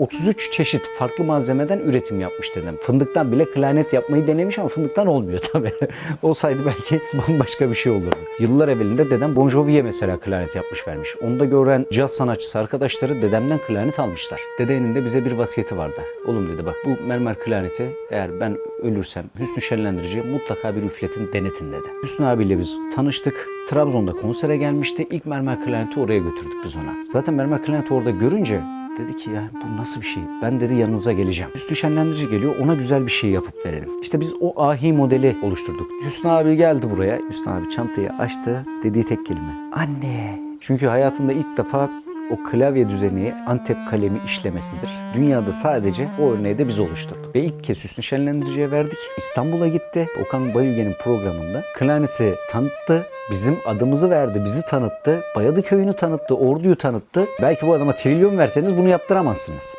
33 çeşit farklı malzemeden üretim yapmış dedem. Fındıktan bile klarnet yapmayı denemiş ama fındıktan olmuyor tabii. Olsaydı belki bambaşka bir şey olurdu. Yıllar evvelinde dedem Bon Jovi'ye mesela klarnet yapmış vermiş. Onu da gören caz sanatçısı arkadaşları dedemden klarnet almışlar. Dedenin de bize bir vasiyeti vardı. Oğlum dedi bak bu mermer klarneti eğer ben ölürsem Hüsnü Şenlendirici mutlaka bir üfletin denetin dedi. Hüsnü abiyle biz tanıştık. Trabzon'da konsere gelmişti. İlk mermer klarneti oraya götürdük biz ona. Zaten mermer klarneti orada görünce Dedi ki ya bu nasıl bir şey? Ben dedi yanınıza geleceğim. Hüsnü Şenlendirici geliyor ona güzel bir şey yapıp verelim. İşte biz o ahi modeli oluşturduk. Hüsnü abi geldi buraya. Hüsnü abi çantayı açtı. Dediği tek kelime. Anne. Çünkü hayatında ilk defa o klavye düzeni Antep kalemi işlemesidir. Dünyada sadece o örneği de biz oluşturduk. Ve ilk kez Hüsnü Şenlendirici'ye verdik. İstanbul'a gitti. Okan Bayülgen'in programında klarneti tanıttı. Bizim adımızı verdi, bizi tanıttı. Bayadı köyünü tanıttı, orduyu tanıttı. Belki bu adama trilyon verseniz bunu yaptıramazsınız.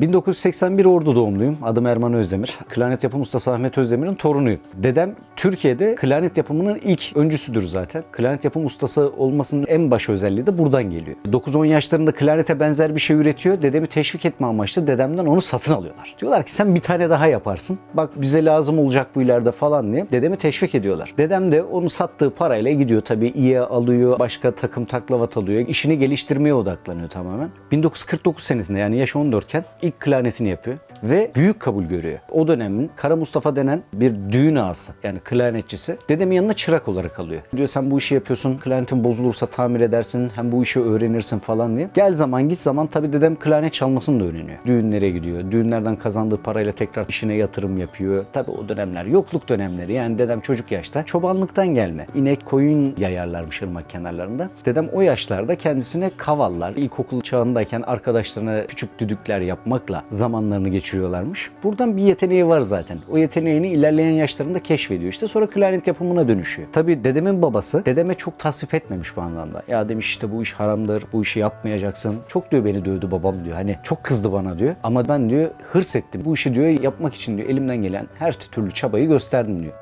...1981 Ordu doğumluyum. Adım Erman Özdemir. Klarnet yapım ustası Ahmet Özdemir'in torunuyum. Dedem Türkiye'de klarnet yapımının ilk öncüsüdür zaten. Klarnet yapım ustası olmasının en baş özelliği de buradan geliyor. 9-10 yaşlarında klarnete benzer bir şey üretiyor. Dedemi teşvik etme amaçlı dedemden onu satın alıyorlar. Diyorlar ki sen bir tane daha yaparsın. Bak bize lazım olacak bu ileride falan diye. Dedemi teşvik ediyorlar. Dedem de onu sattığı parayla gidiyor tabii iyi alıyor. Başka takım taklavat alıyor. İşini geliştirmeye odaklanıyor tamamen. 1949 senesinde yani yaş 14 iken ilk klarnetini yapıyor ve büyük kabul görüyor. O dönemin Kara Mustafa denen bir düğün ağası yani klarnetçisi dedemin yanına çırak olarak alıyor. Diyor sen bu işi yapıyorsun klarnetin bozulursa tamir edersin hem bu işi öğrenirsin falan diye. Gel zaman git zaman tabii dedem klarnet çalmasını da öğreniyor. Düğünlere gidiyor. Düğünlerden kazandığı parayla tekrar işine yatırım yapıyor. Tabii o dönemler yokluk dönemleri yani dedem çocuk yaşta çobanlıktan gelme. İnek koyun yayarlarmış ırmak kenarlarında. Dedem o yaşlarda kendisine kavallar, ilkokul çağındayken arkadaşlarına küçük düdükler yapmakla zamanlarını geçiriyorlarmış. Buradan bir yeteneği var zaten. O yeteneğini ilerleyen yaşlarında keşfediyor. İşte sonra klarnet yapımına dönüşüyor. Tabii dedemin babası dedeme çok tasvip etmemiş bu anlamda. Ya demiş işte bu iş haramdır, bu işi yapmayacaksın. Çok diyor beni dövdü babam diyor. Hani çok kızdı bana diyor. Ama ben diyor hırs ettim. Bu işi diyor yapmak için diyor elimden gelen her türlü çabayı gösterdim diyor.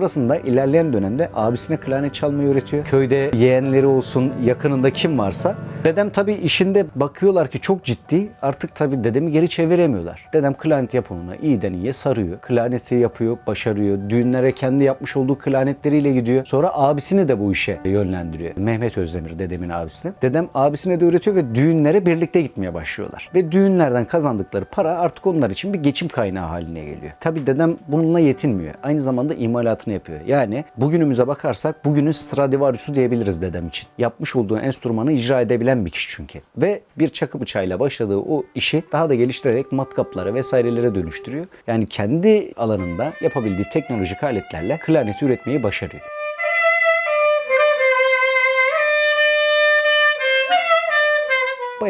Sonrasında ilerleyen dönemde abisine klarnet çalmayı öğretiyor. Köyde yeğenleri olsun, yakınında kim varsa. Dedem tabii işinde bakıyorlar ki çok ciddi. Artık tabii dedemi geri çeviremiyorlar. Dedem klarnet yapımına iyiden iyiye sarıyor. Klarneti yapıyor, başarıyor. Düğünlere kendi yapmış olduğu klarnetleriyle gidiyor. Sonra abisini de bu işe yönlendiriyor. Mehmet Özdemir dedemin abisine. Dedem abisine de öğretiyor ve düğünlere birlikte gitmeye başlıyorlar. Ve düğünlerden kazandıkları para artık onlar için bir geçim kaynağı haline geliyor. Tabii dedem bununla yetinmiyor. Aynı zamanda imalatını yapıyor. Yani bugünümüze bakarsak bugünün Stradivarius'u diyebiliriz dedem için. Yapmış olduğu enstrümanı icra edebilen bir kişi çünkü. Ve bir çakı bıçağıyla başladığı o işi daha da geliştirerek matkaplara vesairelere dönüştürüyor. Yani kendi alanında yapabildiği teknolojik aletlerle klarneti üretmeyi başarıyor.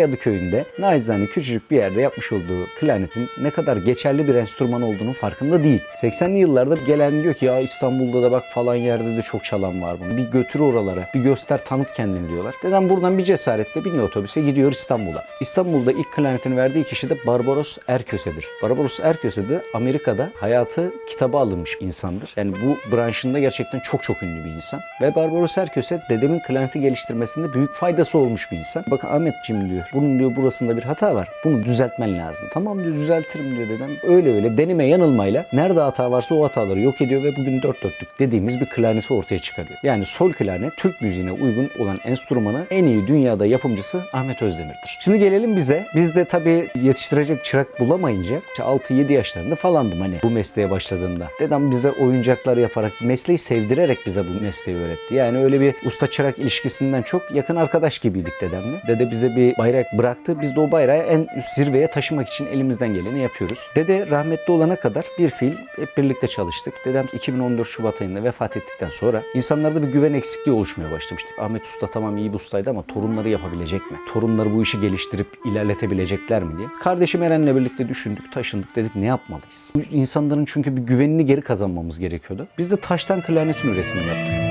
Bayadı köyünde nacizane küçücük bir yerde yapmış olduğu klarnetin ne kadar geçerli bir enstrüman olduğunun farkında değil. 80'li yıllarda gelen diyor ki ya İstanbul'da da bak falan yerde de çok çalan var bunu. Bir götür oralara, bir göster tanıt kendini diyorlar. Dedem buradan bir cesaretle biniyor otobüse gidiyor İstanbul'a. İstanbul'da ilk klarnetini verdiği kişi de Barbaros Erköse'dir. Barbaros Erköse de Amerika'da hayatı kitaba alınmış insandır. Yani bu branşında gerçekten çok çok ünlü bir insan. Ve Barbaros Erköse dedemin klarneti geliştirmesinde büyük faydası olmuş bir insan. Bakın Ahmetciğim diyor bunun diyor burasında bir hata var. Bunu düzeltmen lazım. Tamam diyor düzeltirim diyor dedem. Öyle öyle deneme yanılmayla nerede hata varsa o hataları yok ediyor ve bugün dört dörtlük dediğimiz bir klarneti ortaya çıkarıyor. Yani sol klarnet Türk müziğine uygun olan enstrümanı en iyi dünyada yapımcısı Ahmet Özdemir'dir. Şimdi gelelim bize. Biz de tabii yetiştirecek çırak bulamayınca işte 6-7 yaşlarında falandım hani bu mesleğe başladığımda. Dedem bize oyuncaklar yaparak mesleği sevdirerek bize bu mesleği öğretti. Yani öyle bir usta çırak ilişkisinden çok yakın arkadaş gibiydik dedemle. Dede bize bir bayrak bayrak bıraktı. Biz de o bayrağı en üst zirveye taşımak için elimizden geleni yapıyoruz. Dede rahmetli olana kadar bir fiil hep birlikte çalıştık. Dedem 2014 Şubat ayında vefat ettikten sonra insanlarda bir güven eksikliği oluşmaya başlamıştı. Ahmet Usta tamam iyi bir ustaydı ama torunları yapabilecek mi? Torunları bu işi geliştirip ilerletebilecekler mi diye. Kardeşim Eren'le birlikte düşündük, taşındık dedik ne yapmalıyız? Bu insanların çünkü bir güvenini geri kazanmamız gerekiyordu. Biz de taştan klarnetin üretimini yaptık.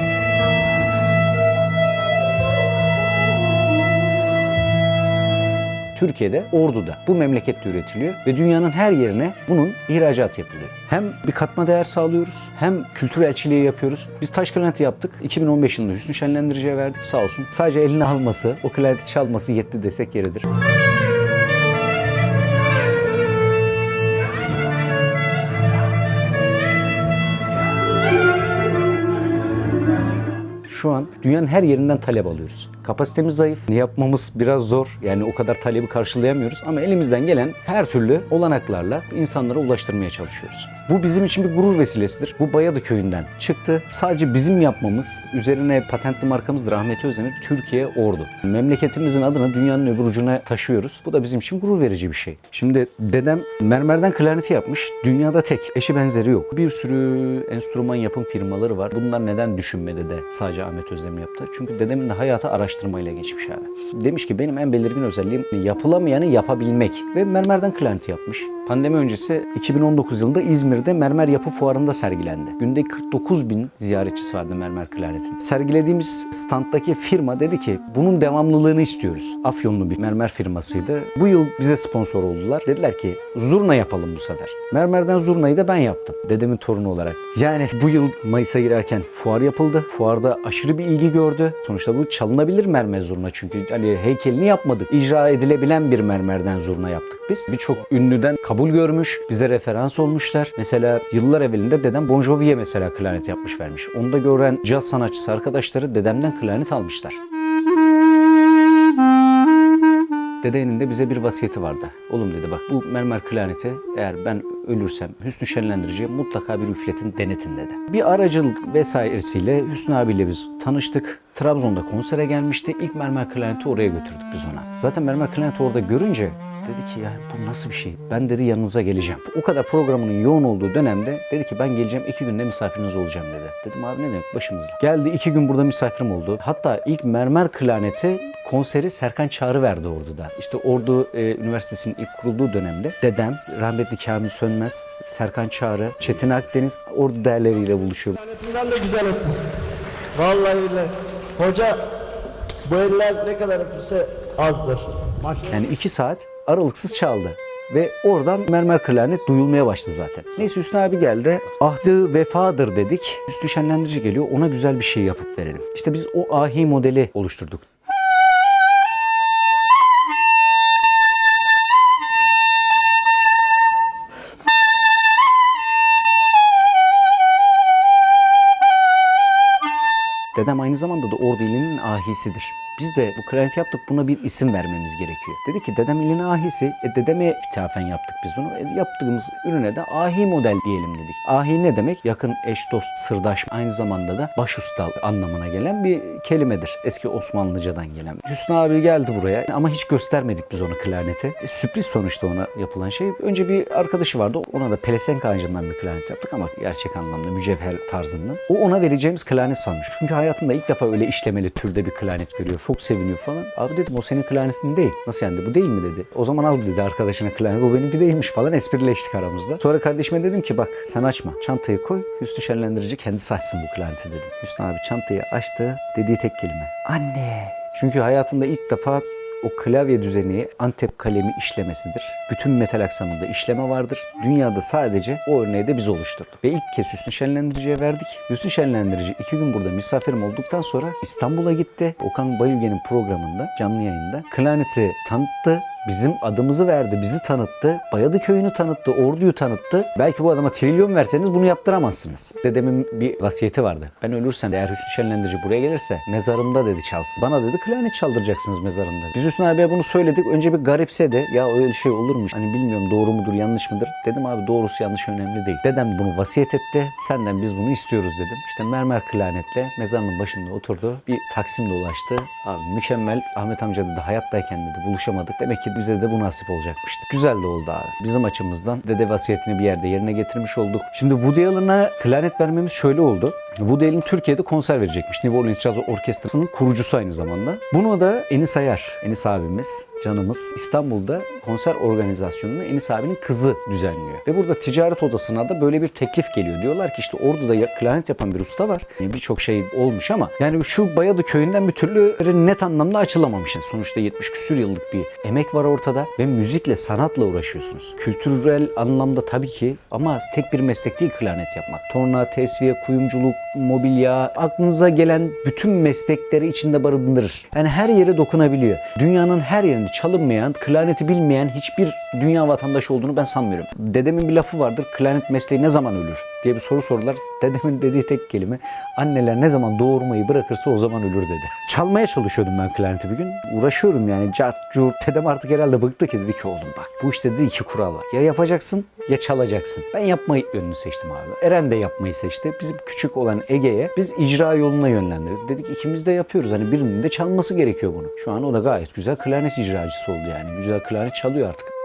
Türkiye'de, Ordu'da. Bu memlekette üretiliyor ve dünyanın her yerine bunun ihracatı yapılıyor. Hem bir katma değer sağlıyoruz hem kültür elçiliği yapıyoruz. Biz taş klarneti yaptık. 2015 yılında Hüsnü Şenlendirici'ye verdik sağ olsun. Sadece eline alması, o klarneti çalması yetti desek yeridir. Şu an dünyanın her yerinden talep alıyoruz. Kapasitemiz zayıf. Ne yapmamız biraz zor. Yani o kadar talebi karşılayamıyoruz. Ama elimizden gelen her türlü olanaklarla insanlara ulaştırmaya çalışıyoruz. Bu bizim için bir gurur vesilesidir. Bu Bayadı köyünden çıktı. Sadece bizim yapmamız, üzerine patentli markamızdır Ahmet Özdemir, Türkiye Ordu. Memleketimizin adını dünyanın öbür ucuna taşıyoruz. Bu da bizim için gurur verici bir şey. Şimdi dedem mermerden klarneti yapmış. Dünyada tek, eşi benzeri yok. Bir sürü enstrüman yapım firmaları var. Bunlar neden düşünmedi de sadece Ahmet Özdemir yaptı? Çünkü dedemin de hayatı araştırmayla geçmiş abi. Demiş ki benim en belirgin özelliğim yapılamayanı yapabilmek. Ve mermerden klarneti yapmış. Pandemi öncesi 2019 yılında İzmir'de mermer yapı fuarında sergilendi. Günde 49 bin ziyaretçisi vardı mermer klarnetin. Sergilediğimiz standdaki firma dedi ki bunun devamlılığını istiyoruz. Afyonlu bir mermer firmasıydı. Bu yıl bize sponsor oldular. Dediler ki zurna yapalım bu sefer. Mermerden zurnayı da ben yaptım. Dedemin torunu olarak. Yani bu yıl Mayıs'a girerken fuar yapıldı. Fuarda aşırı bir ilgi gördü. Sonuçta bu çalınabilir mermer zurna çünkü hani heykelini yapmadık. İcra edilebilen bir mermerden zurna yaptık biz. Birçok ünlüden kabul görmüş, bize referans olmuşlar. Mesela yıllar evvelinde dedem Bon Jovi'ye mesela klarnet yapmış vermiş. Onu da gören caz sanatçısı arkadaşları dedemden klarnet almışlar. Dedenin de bize bir vasiyeti vardı. Oğlum dedi bak bu mermer klarneti eğer ben ölürsem Hüsnü Şenlendirici'ye mutlaka bir üfletin denetin dedi. Bir aracılık vesairesiyle Hüsnü abiyle biz tanıştık. Trabzon'da konsere gelmişti. İlk mermer klarneti oraya götürdük biz ona. Zaten mermer klarneti orada görünce Dedi ki yani bu nasıl bir şey? Ben dedi yanınıza geleceğim. O kadar programının yoğun olduğu dönemde dedi ki ben geleceğim iki günde misafiriniz olacağım dedi. Dedim abi ne demek başımızda. Geldi iki gün burada misafirim oldu. Hatta ilk mermer klarneti konseri Serkan Çağrı verdi Ordu'da. İşte Ordu e, Üniversitesi'nin ilk kurulduğu dönemde dedem, rahmetli Kamil Sönmez, Serkan Çağrı, Çetin Akdeniz Ordu değerleriyle buluşuyor. Planetinden de güzel ettin. Vallahi billahi. Hoca bu eller ne kadar öpülse azdır. Yani iki saat aralıksız çaldı. Ve oradan mermer klarnet duyulmaya başladı zaten. Neyse Hüsnü abi geldi. Ahdı vefadır dedik. Hüsnü Şenlendirici geliyor. Ona güzel bir şey yapıp verelim. İşte biz o ahi modeli oluşturduk. Dedem aynı zamanda da Ordu ilinin ahisidir. Biz de bu klarneti yaptık buna bir isim vermemiz gerekiyor. Dedi ki dedem ilinin ahisi. E dedeme ithafen yaptık biz bunu. E, yaptığımız ürüne de ahi model diyelim dedik. Ahi ne demek? Yakın eş dost sırdaş aynı zamanda da başusta anlamına gelen bir kelimedir. Eski Osmanlıcadan gelen. Hüsnü abi geldi buraya ama hiç göstermedik biz onu klarnete. E, sürpriz sonuçta ona yapılan şey. Önce bir arkadaşı vardı. Ona da pelesenk ağacından bir klarnet yaptık ama gerçek anlamda mücevher tarzında. O ona vereceğimiz klarnet sanmış. Çünkü hayatında ilk defa öyle işlemeli türde bir klarnet görüyor. Çok seviniyor falan. Abi dedim o senin klarnetin değil. Nasıl yani bu değil mi dedi. O zaman al dedi arkadaşına klarnet. O benimki değilmiş falan esprileştik aramızda. Sonra kardeşime dedim ki bak sen açma. Çantayı koy. Hüsnü şenlendirici kendisi açsın bu klarneti dedim. Hüsnü abi çantayı açtı. Dediği tek kelime. Anne. Çünkü hayatında ilk defa o klavye düzeni Antep kalemi işlemesidir. Bütün metal aksamında işleme vardır. Dünyada sadece o örneği de biz oluşturduk. Ve ilk kez Hüsnü Şenlendirici'ye verdik. Hüsnü Şenlendirici iki gün burada misafirim olduktan sonra İstanbul'a gitti. Okan Bayülgen'in programında, canlı yayında klarneti tanıttı. Bizim adımızı verdi, bizi tanıttı. Bayadı köyünü tanıttı, orduyu tanıttı. Belki bu adama trilyon verseniz bunu yaptıramazsınız. Dedemin bir vasiyeti vardı. Ben ölürsem eğer Hüsnü Şenlendirici buraya gelirse mezarımda dedi çalsın. Bana dedi klarnet çaldıracaksınız mezarımda. Biz Hüsnü abiye bunu söyledik. Önce bir garipsedi. Ya öyle şey olur mu? Hani bilmiyorum doğru mudur yanlış mıdır? Dedim abi doğrusu yanlış önemli değil. Dedem bunu vasiyet etti. Senden biz bunu istiyoruz dedim. İşte mermer klarnetle mezarının başında oturdu. Bir Taksim dolaştı. Abi mükemmel. Ahmet amca dedi hayattayken dedi buluşamadık. Demek ki bize de bu nasip olacakmıştı. Güzel de oldu abi. Bizim açımızdan dede vasiyetini bir yerde yerine getirmiş olduk. Şimdi Woody Allen'a klarnet vermemiz şöyle oldu. Woody Allen Türkiye'de konser verecekmiş. New Orleans Jazz Orkestrası'nın kurucusu aynı zamanda. Bunu da Enis Ayar, Enis abimiz, canımız İstanbul'da konser organizasyonunu Enis abinin kızı düzenliyor. Ve burada ticaret odasına da böyle bir teklif geliyor. Diyorlar ki işte orada da ya- klarnet yapan bir usta var. Yani Birçok şey olmuş ama yani şu Bayadı köyünden bir türlü net anlamda açılamamış. Yani Sonuçta 70 küsür yıllık bir emek var ortada ve müzikle, sanatla uğraşıyorsunuz. Kültürel anlamda tabii ki ama tek bir meslek değil klarnet yapmak. Torna, tesviye, kuyumculuk, mobilya, aklınıza gelen bütün meslekleri içinde barındırır. Yani her yere dokunabiliyor. Dünyanın her yerinde çalınmayan, klarneti bilmeyen hiçbir dünya vatandaşı olduğunu ben sanmıyorum. Dedemin bir lafı vardır. Klarnet mesleği ne zaman ölür diye bir soru sordular. Dedemin dediği tek kelime anneler ne zaman doğurmayı bırakırsa o zaman ölür dedi. Çalmaya çalışıyordum ben klarneti bir gün. Uğraşıyorum yani cart curt. Dedem artık herhalde bıktı ki dedi ki oğlum bak bu işte dedi iki kural var. Ya yapacaksın ya çalacaksın. Ben yapmayı yönünü seçtim abi. Eren de yapmayı seçti. Bizim küçük olan Ege'ye biz icra yoluna yönlendirdik. Dedik ikimiz de yapıyoruz. Hani birinin de çalması gerekiyor bunu. Şu an o da gayet güzel klarnet icracısı oldu yani. Güzel klarnet çalıyor artık.